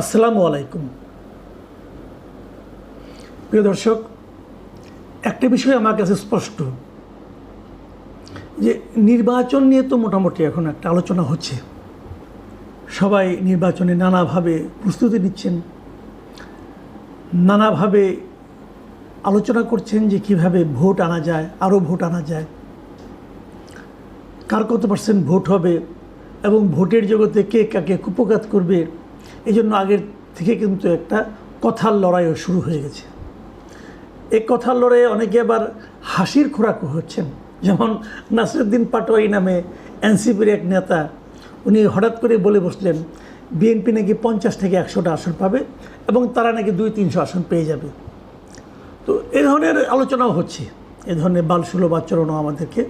আসসালামু আলাইকুম। প্রিয় দর্শক, একটা বিষয় আমার কাছে স্পষ্ট যে নির্বাচন নিয়ে তো মোটামুটি এখন একটা আলোচনা হচ্ছে। সবাই নির্বাচনে নানাভাবে প্রস্তুতি নিচ্ছেন, নানাভাবে আলোচনা করছেন যে কীভাবে ভোট আনা যায়, আরও ভোট আনা যায়, কার কত পার্সেন্ট ভোট হবে এবং ভোটের জগতে কে কাকে কুপঘাত করবে এই জন্য আগের থেকে কিন্তু একটা কথার লড়াইও শুরু হয়ে গেছে। এই কথার লড়াইয়ে অনেকে আবার হাসির খোরাকও হচ্ছেন যেমন নাসিরুদ্দিন পাটোয়ারি নামে এনসিপির এক নেতা, উনি হঠাৎ করে বলে বসলেন, বিএনপি নাকি পঞ্চাশ থেকে একশোটা আসন পাবে এবং তারা নাকি দুই, তিনশো আসন পেয়ে যাবে। তো এ ধরনের আলোচনাও হচ্ছে। এ ধরনের বালসুলভ আচরণও আমাদেরকে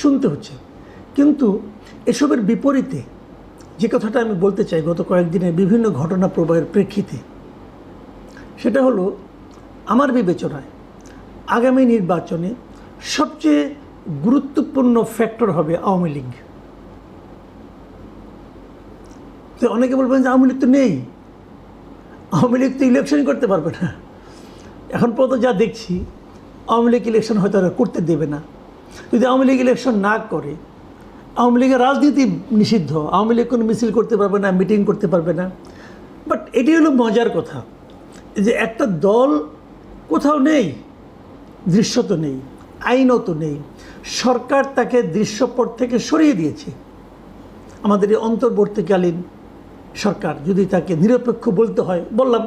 শুনতে হচ্ছে। কিন্তু এসবের বিপরীতে যে কথাটা আমি বলতে চাই গত কয়েকদিনের বিভিন্ন ঘটনা প্রবাহের প্রেক্ষিতে, সেটা হলো আমার বিবেচনায় আগামী নির্বাচনে সবচেয়ে গুরুত্বপূর্ণ ফ্যাক্টর হবে আওয়ামী লীগ। তো অনেকে বলবেন যে আওয়ামী লীগ তো নেই। আওয়ামী লীগ তো ইলেকশন করতে পারবে না। এখন পর্যন্ত যা দেখছি, আওয়ামী লীগ ইলেকশন হয়তো আর করতে দেবে না। যদি আওয়ামী লীগ ইলেকশন না করে আওয়ামী লীগের রাজনীতি নিষিদ্ধ। আওয়ামী লীগ কোনো মিছিল করতে পারবে না, মিটিং করতে পারবে না। বাট এটি হলো মজার কথা, যে একটা দল কোথাও নেই, দৃশ্যত নেই, আইনত নেই। সরকার তাকে দৃশ্যপট থেকে সরিয়ে দিয়েছে। আমাদের এই অন্তর্বর্তীকালীন সরকার যদি তাকে নিরপেক্ষ বলতে হয়, বললাম,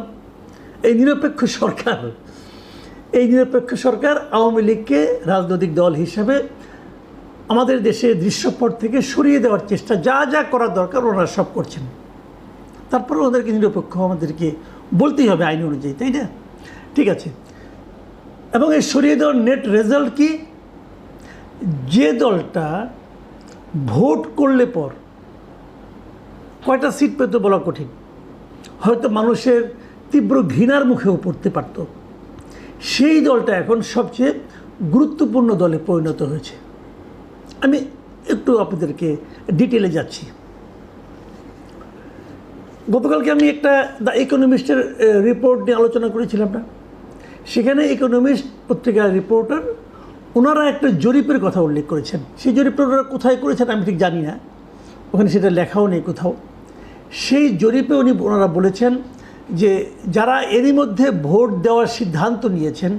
এই নিরপেক্ষ সরকার, এই নিরপেক্ষ সরকার আওয়ামী লীগকে রাজনৈতিক দল হিসাবে আমাদের দেশে দৃশ্যপট থেকে সরিয়ে দেওয়ার চেষ্টা, যা যা করার দরকার ওনারা সব করছেন। তারপরে ওদেরকে নিরপেক্ষ আমাদেরকে বলতেই হবে আইন অনুযায়ী, তাই না? ঠিক আছে। এবং এই সরিয়ে দেওয়ার নেট রেজাল্ট কি? যে দলটা ভোট করলে পর কয়টা সিট পেতে বলা কঠিন। হয়তো মানুষের তীব্র ঘৃণার মুখেও পড়তে পারত। সেই দলটা এখন সবচেয়ে গুরুত্বপূর্ণ দলে পরিণত হয়েছে। আমি একটু আপনাদেরকে ডিটেলে যাচ্ছি। গতকালকে আমি একটা দ্য ইকোনমিস্টের রিপোর্ট নিয়ে আলোচনা করেছিলাম না? সেখানে ইকোনমিস্ট পত্রিকার রিপোর্টার ওনারা একটা জরিপের কথা উল্লেখ করেছেন। সেই জরিপটা ওনারা কোথায় করেছেন আমি ঠিক জানি না। ওখানে সেটা লেখাও নেই কোথাও। সেই জরিপে উনি ওনারা বলেছেন যে যারা এরই মধ্যে ভোট দেওয়ার সিদ্ধান্ত নিয়েছেন,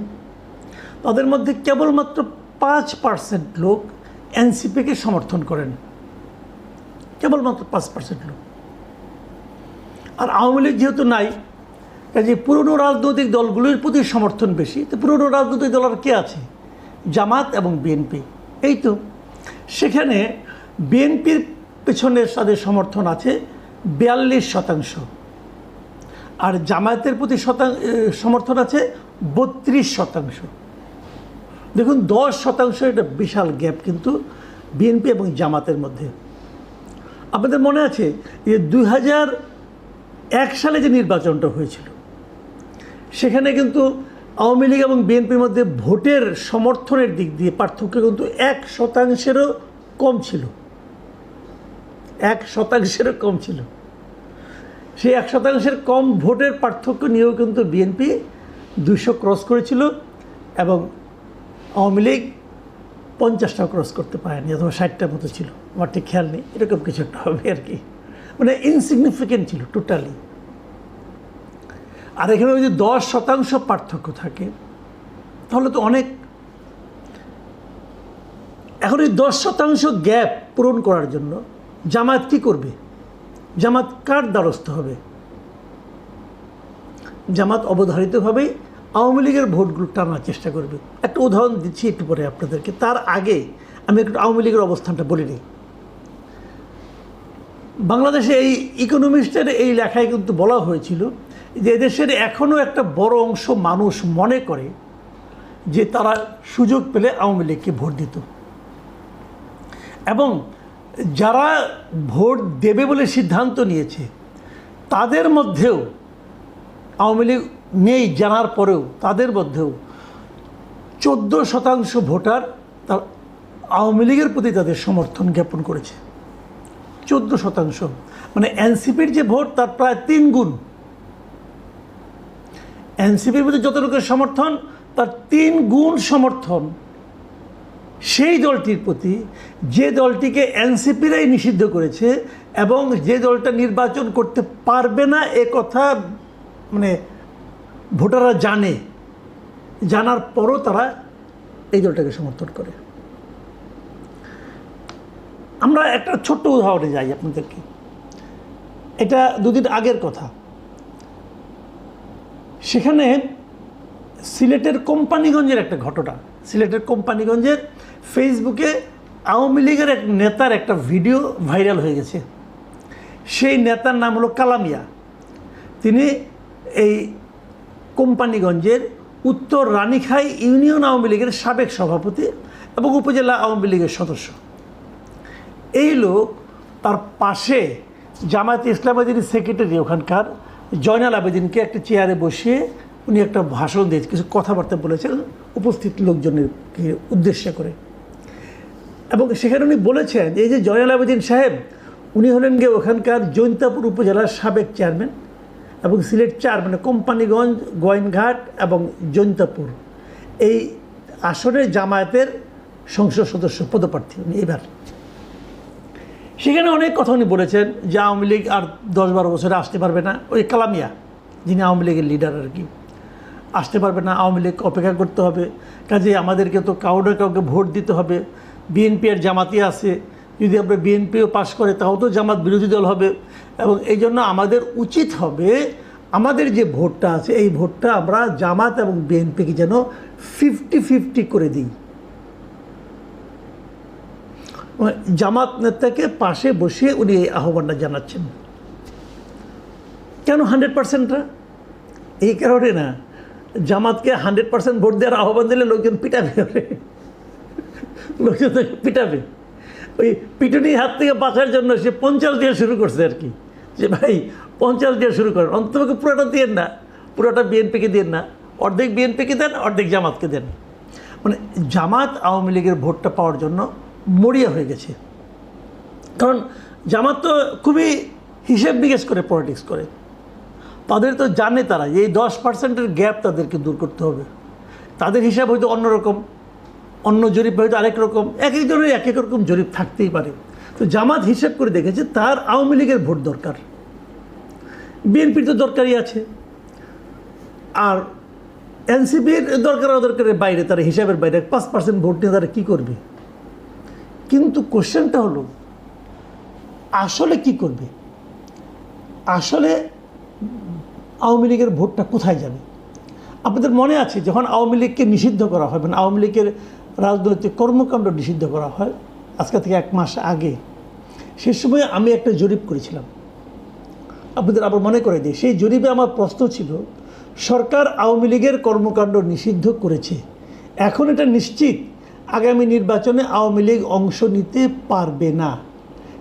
তাদের মধ্যে কেবলমাত্র পাঁচ পার্সেন্ট লোক এনসিপিকে সমর্থন করেন। কেবলমাত্র পাঁচ পার্সেন্ট লোক। আর আওয়ামী লীগ যেহেতু নাই কাজে পুরনো রাজনৈতিক দলগুলোর প্রতি সমর্থন বেশি। তো পুরনো রাজনৈতিক দল আর কে আছে? জামাত এবং বিএনপি। এই তো। সেখানে বিএনপির পেছনে তাদের সমর্থন আছে বিয়াল্লিশ শতাংশ। আর জামায়াতের প্রতি শতাংশ সমর্থন আছে বত্রিশ শতাংশ। দেখুন, দশ শতাংশ এটা বিশাল গ্যাপ কিন্তু বিএনপি এবং জামাতের মধ্যে। আপনাদের মনে আছে যে দুই হাজার এক সালে যে নির্বাচনটা হয়েছিল, সেখানে কিন্তু আওয়ামী লীগ এবং বিএনপির মধ্যে ভোটের সমর্থনের দিক দিয়ে পার্থক্য কিন্তু এক শতাংশেরও কম ছিল। এক শতাংশেরও কম ছিল। সেই এক শতাংশের কম ভোটের পার্থক্য নিয়েও কিন্তু বিএনপি দুশো ক্রস করেছিল এবং আওয়ামী লীগ পঞ্চাশটা ক্রস করতে পারেনি, অথবা ষাটটার মতো ছিল। আমার ঠিক খেয়াল নেই, এরকম কিছু একটা হবে আর কি। মানে ইনসিগনিফিকেন্ট ছিল টোটালি আর এখানে যদি দশ শতাংশ পার্থক্য থাকে, তাহলে তো অনেক। এখন এই দশ শতাংশ গ্যাপ পূরণ করার জন্য জামাত কী করবে? জামাত কার দ্বারস্থ হবে? জামাত অবধারিতভাবেই আওয়ামী লীগের ভোটগুলো টানার চেষ্টা করবে। একটা উদাহরণ দিচ্ছি একটু পরে আপনাদেরকে। তার আগে আমি একটু আওয়ামী লীগের অবস্থানটা বলে নিই। বাংলাদেশে এই ইকোনমিস্টের এই লেখায় কিন্তু বলা হয়েছিল যে এদেশের এখনও একটা বড় অংশ মানুষ মনে করে যে তারা সুযোগ পেলে আওয়ামী লীগকে ভোট দিত। এবং যারা ভোট দেবে বলে সিদ্ধান্ত নিয়েছে, তাদের মধ্যেও আওয়ামী লীগ নেই জানার পরেও, তাদের মধ্যেও চোদ্দ শতাংশ ভোটার তার আওয়ামী লীগের প্রতি তাদের সমর্থন জ্ঞাপন করেছে। চোদ্দ শতাংশ। মানে এনসিপির যে ভোট, তার প্রায় তিন গুণ। এনসিপির মধ্যে যতটুকু সমর্থন, তার তিন গুণ সমর্থন সেই দলটির প্রতি। যে দলটিকে এনসিপিরাই নিষিদ্ধ করেছে এবং যে দলটা নির্বাচন করতে পারবে না, এ কথা মানে ভোটাররা জানে, জানার পরও তারা এই দলটাকে সমর্থন করে। আমরা একটা ছোট্ট উদাহরণে যাই আপনাদেরকে। এটা দুদিন আগের কথা। সেখানে সিলেটের কোম্পানিগঞ্জের একটা ঘটনা। সিলেটের কোম্পানিগঞ্জের ফেসবুকে আওয়ামী লীগের এক নেতার একটা ভিডিও ভাইরাল হয়ে গেছে। সেই নেতার নাম হলো কালামিয়া। তিনি এই কোম্পানিগঞ্জের উত্তর রানীখাই ইউনিয়ন আওয়ামী লীগের সাবেক সভাপতি এবং উপজেলা আওয়ামী লীগের সদস্য। এই লোক তার পাশে জামায়াত ইসলামের সেক্রেটারি ওখানকার জয়নাল আবেদিনকে একটা চেয়ারে বসিয়ে উনি একটা ভাষণ দিয়েছে কিছু কথাবার্তা বলেছেন, উপস্থিত লোকজনের উদ্দেশ্য করে। এবং সেখানে উনি বলেছেন, এই যে জয়নাল আবেদিন সাহেব, উনি হলেন গিয়ে ওখানকার জৈন্তাপুর উপজেলার সাবেক চেয়ারম্যান এবং সিলেট চার মানে কোম্পানিগঞ্জ, গোয়েনঘাট এবং জৈন্তাপুর। এই আসনে জামায়াতের সংসদ সদস্য, পদপ্রার্থী উনি এবার। সেখানে অনেক কথা উনি বলেছেন যে আওয়ামী লীগ আর দশ বারো বছরে আসতে পারবে না। ওই কালামিয়া, যিনি আওয়ামী লীগের লিডার আর কি, আসতে পারবে না, আওয়ামী লীগ অপেক্ষা করতে হবে। কাজে আমাদেরকে তো কাউকে কাউকে ভোট দিতে হবে। বিএনপি আর জামাতি আছে যদি আমরা বিএনপিও পাশ করে তাও তো জামাত বিরোধী দল হবে। এবং এই জন্য আমাদের উচিত হবে, আমাদের যে ভোটটা আছে, এই ভোটটা আমরা জামাত এবং বিএনপিকে যেন ফিফটি ফিফটি করে দিই। জামাত নেতাকে পাশে বসিয়ে উনি এই আহ্বানটা জানাচ্ছেন। কেন হান্ড্রেড পার্সেন্টটা এই কারণে না, জামাতকে হান্ড্রেড পার্সেন্ট ভোট দেওয়ার আহ্বান দিলে লোকজন পিটাবে। লোকজন পিটাবে। ওই পিটুনির হাত থেকে বাঁচার জন্য সে পঞ্চাশ দিয়ে শুরু করছে আর কি। যে ভাই, পঞ্চাশ দিয়ে শুরু করেন। অন্তত পুরোটা দিয়ে না। পুরোটা বিএনপিকে দেন না। অর্ধেক বিএনপিকে দেন, অর্ধেক জামাতকে দেন। মানে জামাত আওয়ামী লীগের ভোটটা পাওয়ার জন্য মরিয়া হয়ে গেছে। কারণ জামাত তো খুবই হিসেব নিকেশ করে পলিটিক্স করে। তাদের তো জানে তারা, এই দশ পার্সেন্টের গ্যাপ তাদেরকে দূর করতে হবে। তাদের হিসাব হয়তো অন্যরকম। অন্য জরিপ হয়তো আরেক রকম, এক একজনের এক এক রকম জরিপ থাকতেই পারে। তো জামাত হিসেব করে দেখেছে তার আওয়ামী লীগের ভোট দরকার। বিএনপির তো দরকারই আছে। আর এনসিপির দরকার অদরকারের বাইরে তারা হিসাবের বাইরে পাঁচ পার্সেন্ট ভোট নিয়ে তারা কী করবে? কিন্তু কোশ্চেনটা হলো, আসলে কি করবে? আসলে আওয়ামী লীগের ভোটটা কোথায় যাবে? আপনাদের মনে আছে, যখন আওয়ামী লীগকে নিষিদ্ধ করা হয় মানে আওয়ামী লীগের রাজনৈতিক কর্মকাণ্ড নিষিদ্ধ করা হয় আজকে থেকে এক মাস আগে। সে সময় আমি একটা জরিপ করেছিলাম। আপনাদের আবার মনে করে দিই, সেই জরিপে আমার প্রশ্ন ছিল, সরকার আওয়ামী লীগের কর্মকাণ্ড নিষিদ্ধ করেছে। এখন এটা নিশ্চিত, আগামী নির্বাচনে আওয়ামী লীগ অংশ নিতে পারবে না।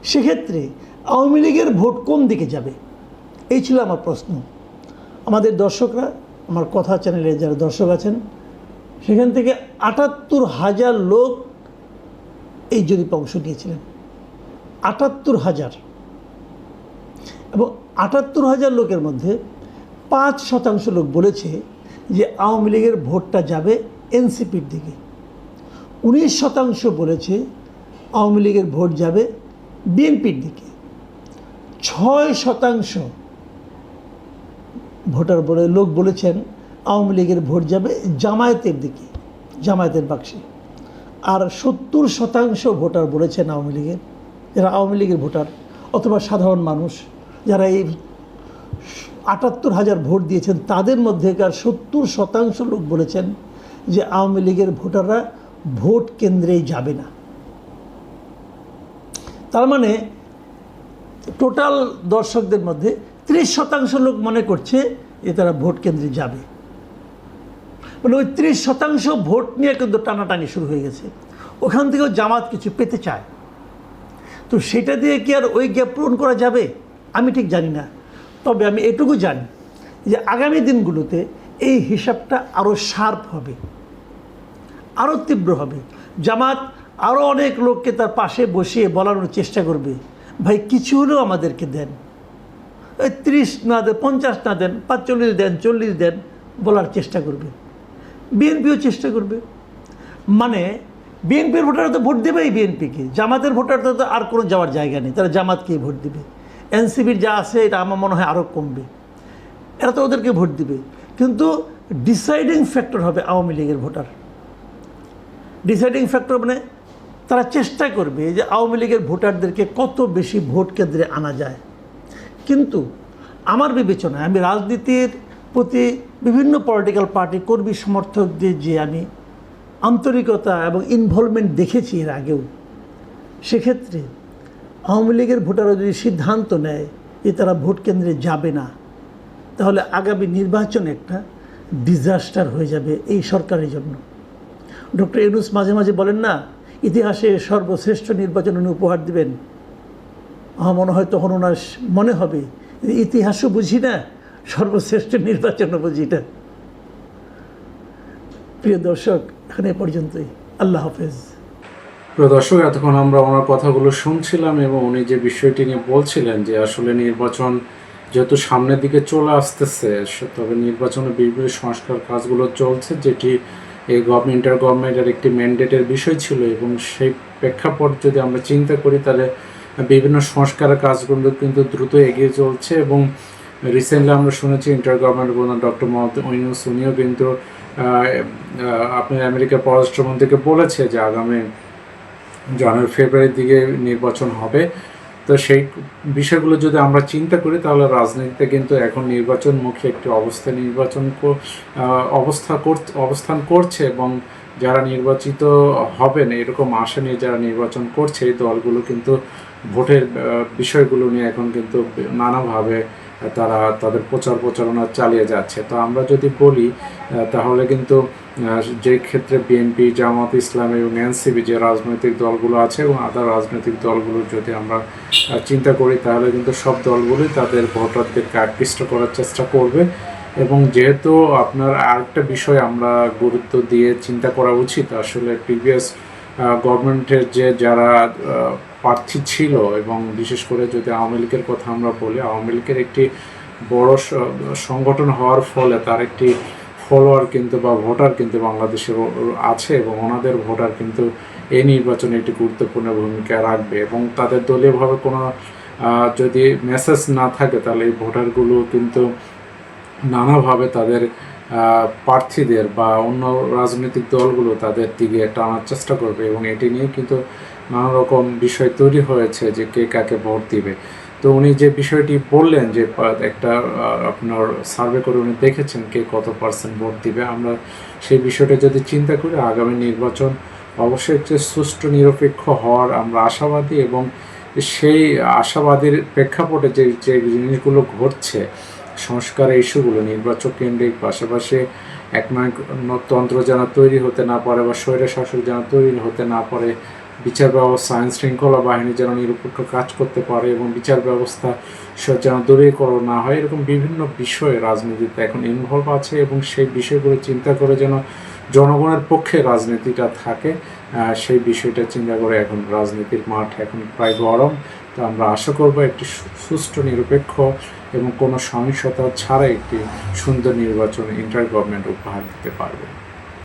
সেক্ষেত্রে আওয়ামী লীগের ভোট কোন দিকে যাবে? এই ছিল আমার প্রশ্ন। আমাদের দর্শকরা, আমার কথা চ্যানেলে যারা দর্শক আছেন সেখান থেকে আটাত্তর হাজার লোক এই জরিপে অংশ নিয়েছিলেন। আটাত্তর হাজার। এবং আটাত্তর হাজার লোকের মধ্যে পাঁচ শতাংশ লোক বলেছে যে আওয়ামী লীগের ভোটটা যাবে এনসিপির দিকে। উনিশ শতাংশ বলেছে আওয়ামী লীগের ভোট যাবে বিএনপির দিকে। ছয় শতাংশ ভোটার বলে লোক বলেছেন আওয়ামী লীগের ভোট যাবে জামায়াতের দিকে, জামায়াতের বাক্সে। আর সত্তর শতাংশ ভোটার বলেছেন আওয়ামী লীগের, যারা আওয়ামী লীগের ভোটার অথবা সাধারণ মানুষ, যারা এই আটাত্তর হাজার ভোট দিয়েছেন, তাদের মধ্যেকার সত্তর শতাংশ লোক বলেছেন যে আওয়ামী লীগের ভোটাররা ভোট কেন্দ্রেই যাবে না। তার মানে টোটাল দর্শকদের মধ্যে ত্রিশ শতাংশ লোক মনে করছে যে তারা ভোট কেন্দ্রে যাবে। মানে ওই ত্রিশ শতাংশ ভোট নিয়ে কিন্তু টানাটানি শুরু হয়ে গেছে। ওখান থেকেও জামাত কিছু পেতে চায়। তো সেটা দিয়ে কি আর ওই গ্যাপ পূরণ করা যাবে? আমি ঠিক জানি না। তবে আমি এটুকু জানি যে আগামী দিনগুলোতে এই হিসাবটা আরও শার্প হবে আরও তীব্র হবে। জামাত আরও অনেক লোককে তার পাশে বসিয়ে বলানোর চেষ্টা করবে। ভাই, কিছু হলেও আমাদেরকে দেন। ত্রিশ না দেন, পঞ্চাশ না দেন, পাঁচচল্লিশ দেন, চল্লিশ দেন বলার চেষ্টা করবে। বিএনপিও চেষ্টা করবে। মানে বিএনপির ভোটাররা তো ভোট দেবেই বিএনপিকে। জামাতের ভোটাররা তো আর কোনো যাওয়ার জায়গা নেই। তারা জামাতকেই ভোট দিবে। এনসিবির যা আছে, এটা আমার মনে হয় আরও কমবে। এরা তো ওদেরকে ভোট দিবে। কিন্তু ডিসাইডিং ফ্যাক্টর হবে আওয়ামী লীগের ভোটার। ডিসাইডিং ফ্যাক্টর মানে তারা চেষ্টা করবে যে আওয়ামী লীগের ভোটারদেরকে কত বেশি ভোট কেন্দ্রে আনা যায়। কিন্তু আমার বিবেচনায় আমি রাজনীতির প্রতি বিভিন্ন পলিটিক্যাল পার্টি কর্মী সমর্থকদের যে আমি আন্তরিকতা এবং ইনভলভমেন্ট দেখেছি এর আগেও, সেক্ষেত্রে আওয়ামী লীগের ভোটাররা যদি সিদ্ধান্ত নেয় যে তারা ভোট কেন্দ্রে যাবে না, তাহলে আগামী নির্বাচন একটা ডিজাস্টার হয়ে যাবে এই সরকারের জন্য। ডক্টর ইউনুস মাঝে মাঝে বলেন না, ইতিহাসে সর্বশ্রেষ্ঠ নির্বাচন উনি উপহার দেবেন। আমার মনে হয় তখন ওনার মনে হবে, ইতিহাসও বুঝি না সর্বশ্রেষ্ঠ নির্বাচন বুঝি প্রিয় দর্শক, এখানে পর্যন্তই। আল্লাহ হাফেজ। প্রিয় দর্শক, এতক্ষণ আমরা ওনার কথাগুলো শুনছিলাম এবং উনি যে বিষয়টি নিয়ে বলছিলেন যে আসলে নির্বাচন যেহেতু সামনের দিকে চলে আসতেছে, তবে নির্বাচনে বিভিন্ন সংস্কার কাজগুলো চলছে, যেটি এই গভর্নমেন্টের গভর্নমেন্টের একটি ম্যান্ডেটের বিষয় ছিল এবং সেই প্রেক্ষাপট যদি আমরা চিন্তা করি, তাহলে বিভিন্ন সংস্কারের কাজগুলো কিন্তু দ্রুত এগিয়ে চলছে এবং রিসেন্টলি আমরা শুনেছি ইন্টার গভর্নমেন্ট প্রধান ডক্টর মোহাম্মদ ইউনুস উনিও কিন্তু আপনার আমেরিকার পররাষ্ট্রমন্ত্রীকে বলেছে যে আগামী জানুয়ারি, ফেব্রুয়ারির দিকে নির্বাচন হবে। তো সেই বিষয়গুলো যদি আমরা চিন্তা করি, তাহলে রাজনীতিতে কিন্তু এখন নির্বাচনমুখী একটি অবস্থা, নির্বাচন অবস্থা অবস্থান করছে এবং যারা নির্বাচিত হবেন, এরকম আশা নিয়ে যারা নির্বাচন করছে, এই দলগুলো কিন্তু ভোটের বিষয়গুলো নিয়ে এখন কিন্তু নানাভাবে তারা তাদের প্রচার প্রচারণা চালিয়ে যাচ্ছে। তো আমরা যদি বলি তাহলে কিন্তু যে ক্ষেত্রে বিএনপি জামাত ইসলাম এবং এনসিবি যে রাজনৈতিক দলগুলো আছে এবং আদার রাজনৈতিক দলগুলো যদি আমরা চিন্তা করি, তাহলে কিন্তু সব দলগুলোই তাদের ভোটারদেরকে আকৃষ্ট করার চেষ্টা করবে। এবং যেহেতু আপনার আরেকটা বিষয় আমরা গুরুত্ব দিয়ে চিন্তা করা উচিত, আসলে প্রিভিয়াস গভর্নমেন্টের যে যারা প্রার্থী ছিল এবং বিশেষ করে যদি আওয়ামী লীগের কথা আমরা বলি, আওয়ামী লীগের একটি বড় সংগঠন হওয়ার ফলে তার একটি ফলোয়ার কিন্তু বা ভোটার কিন্তু বাংলাদেশে আছে এবং ওনাদের ভোটার কিন্তু এই নির্বাচনে একটি গুরুত্বপূর্ণ ভূমিকা রাখবে এবং তাদের দলীয়ভাবে কোনো যদি মেসেজ না থাকে তাহলে এই ভোটারগুলো কিন্তু নানাভাবে তাদের প্রার্থীদের বা অন্য রাজনৈতিক দলগুলো তাদের দিকে টানার চেষ্টা করবে এবং এটি নিয়ে কিন্তু নানা রকম বিষয় তৈরি হয়েছে যে কে কাকে ভোট দিবে। তো উনি যে বিষয়টি বললেন যে, একটা আপনার সার্ভে করে উনি দেখেছেন কে কত পার্সেন্ট ভোট দিবে, আমরা সেই বিষয়টা যদি চিন্তা করি, আগামী নির্বাচন অবশ্যই একটি সুষ্ঠু, নিরপেক্ষ হওয়ার আমরা আশাবাদী এবং সেই আশাবাদীর প্রেক্ষাপটে যে যে জিনিসগুলো ঘটছে, সংস্কার ইস্যুগুলো, নির্বাচক কেন্দ্রিক পাশাপাশি একনায়কতন্ত্র যেন তৈরি হতে না পারে বা স্বৈর শাসক যেন তৈরি হতে না পারে বিচার ব্যবস্থা আইন শৃঙ্খলা বাহিনী যেন নিরপেক্ষ কাজ করতে পারে এবং বিচার ব্যবস্থা যেন দূরীকরণ না হয়, এরকম বিভিন্ন বিষয়ে রাজনীতিতে এখন ইনভলভ আছে এবং সেই বিষয়গুলো চিন্তা করে যেন জনগণের পক্ষে রাজনীতিটা থাকে সেই বিষয়টা চিন্তা করে এখন রাজনীতির মাঠ এখন প্রায় গরম। তো আমরা আশা করব একটি সুষ্ঠু, নিরপেক্ষ এবং কোনো সহিংসতা ছাড়া একটি সুন্দর নির্বাচন ইন্টার গভর্নমেন্ট উপহার দিতে পারবে।